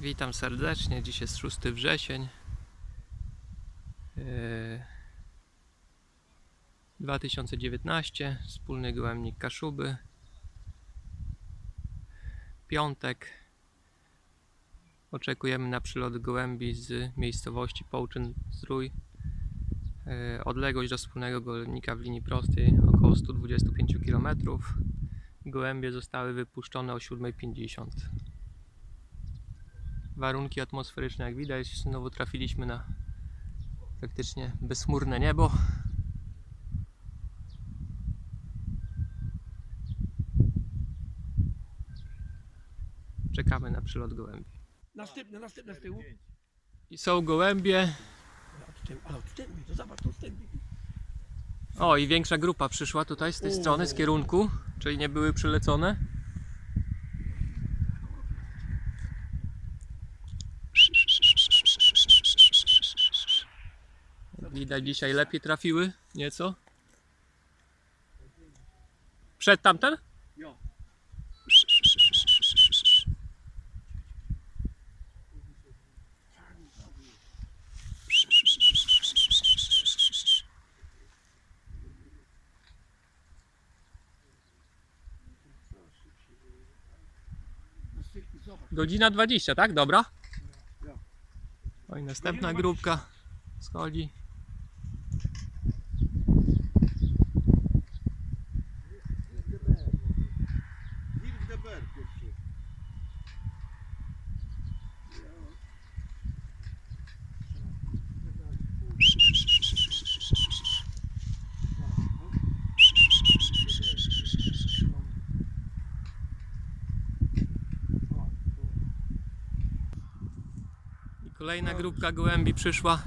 Witam serdecznie. Dziś jest 6 wrzesień. Yy, 2019. Wspólny gołębnik Kaszuby. Piątek. Oczekujemy na przylot gołębi z miejscowości Połczyn Zdrój. Yy, Odległość do wspólnego gołębnika w linii prostej około 125 km. Gołębie zostały wypuszczone o 7.50 warunki atmosferyczne jak widać znowu trafiliśmy na praktycznie bezchmurne niebo czekamy na przylot gołębi Następne, następne z tyłu. i są gołębie A od tyłu, a od tyłu, to zobacz, to z tyłu. o i większa grupa przyszła tutaj z tej strony z kierunku czyli nie były przylecone Widać dzisiaj lepiej trafiły nieco. Przed tamten? Jo. Godzina 20, tak? Dobra. Jo. Oj, następna grupka schodzi. Ber pierwszy. I kolejna grupka gołębi przyszła.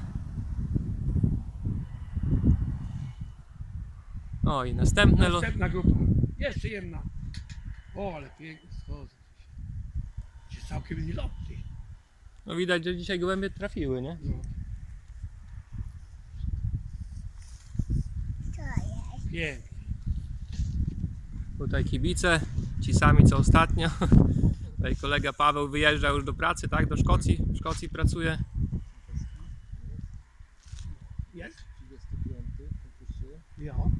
Oj, następne lo... Następna grupa. Jeszcze jedna. O, ale pięknie schodzą. Się całkiem inny lot, ty. No widać, że dzisiaj gołębie trafiły, nie? No. Pięknie. Tutaj kibice, ci sami co ostatnio. Tutaj kolega Paweł wyjeżdża już do pracy, tak? Do Szkocji. W Szkocji pracuje. Jest? 35, konkursy. Jo.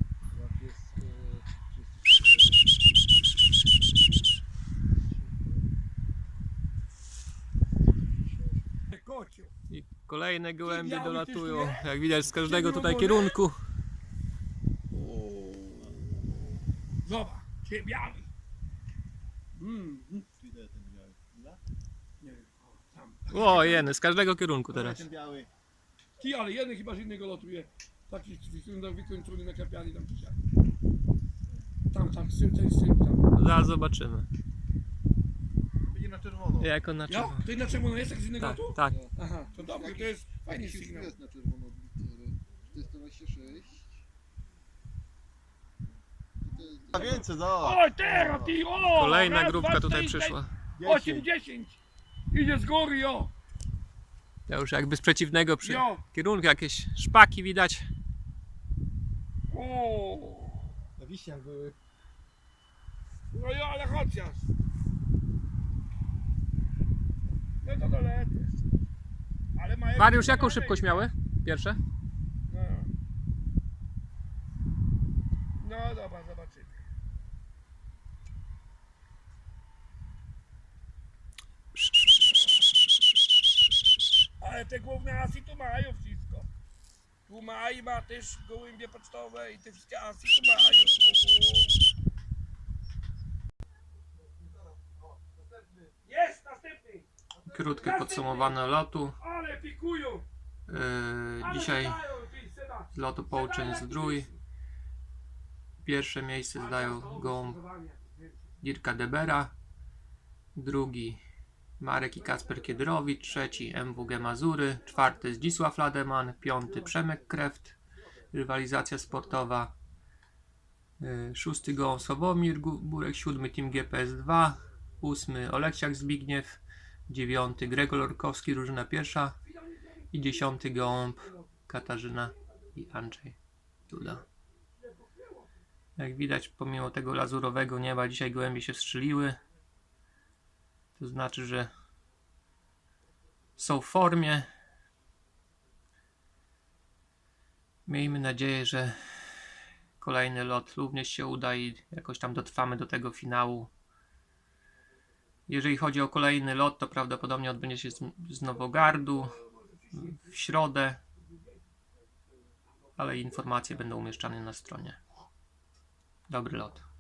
Jak jest e, 36. Kociu. I kolejne gołębie biały dolatują. też Jak widać z każdego tutaj biały, kierunku. Zobacz, cię biały. Mm, mm. Ile ten biały? Nie wiem, o, tam. O, jeny, z każdego kierunku teraz. ten biały. Ty, ale jeden chyba z innego lotuje. Taki wykończony, wykończony nakrapiany tam dzisiaj. Tam, tam, syn, ten tam. Zaraz zobaczymy. Będzie na czerwono. Jak on na Ja? czerwono. To na czerwono jest jak z innego Tak, lotu? tak. Aha, to dobrze, to jest fajny Jakiś sygnał. jest na czerwono litery. 426. A więcej. Oj, teraz ty, o! Kolejna raz, grupka dwa, tutaj trzy, przyszła. cztery, Osiem, dziesięć. Idzie z góry, jo. Ja już jakby z przeciwnego przy... Jo. kierunku jakieś szpaki widać. O. Na wiśniach były. No jo, ale chociaż. To dolecę. Ale mają... Mariusz, jaką szybkość miały? Pierwsze? No. No dobra, zobaczymy. Ale te główne asy tu mają wszystko. Tu ma i ma też gołębie pocztowe i te wszystkie asy tu mają. Jest następny! Krótkie podsumowanie lotu. Yy, dzisiaj z lotu Połczyn Zdrój. Pierwsze miejsce zdają gołąb Dirka Debera. Drugi Marek i Kasper Kiedrowicz. Trzeci MWG Mazury. Czwarty Zdzisław Lademan. Piąty Przemek Kreft. Rywalizacja sportowa. Yy, Szósty gołąb Sławomir Burek. Siódmy Team GPS 2. Ósmy Oleksiak Zbigniew. Dziewiąty Gregor Orkowski, drużyna pierwsza. I dziesiąty gołąb Katarzyna i Andrzej Duda. Jak widać, pomimo tego lazurowego nieba, dzisiaj gołębie się strzeliły. To znaczy, że są w formie. Miejmy nadzieję, że kolejny lot również się uda i jakoś tam dotrwamy do tego finału. Jeżeli chodzi o kolejny lot, to prawdopodobnie odbędzie się z, Nowogardu w środę, ale informacje będą umieszczane na stronie. Dobry lot.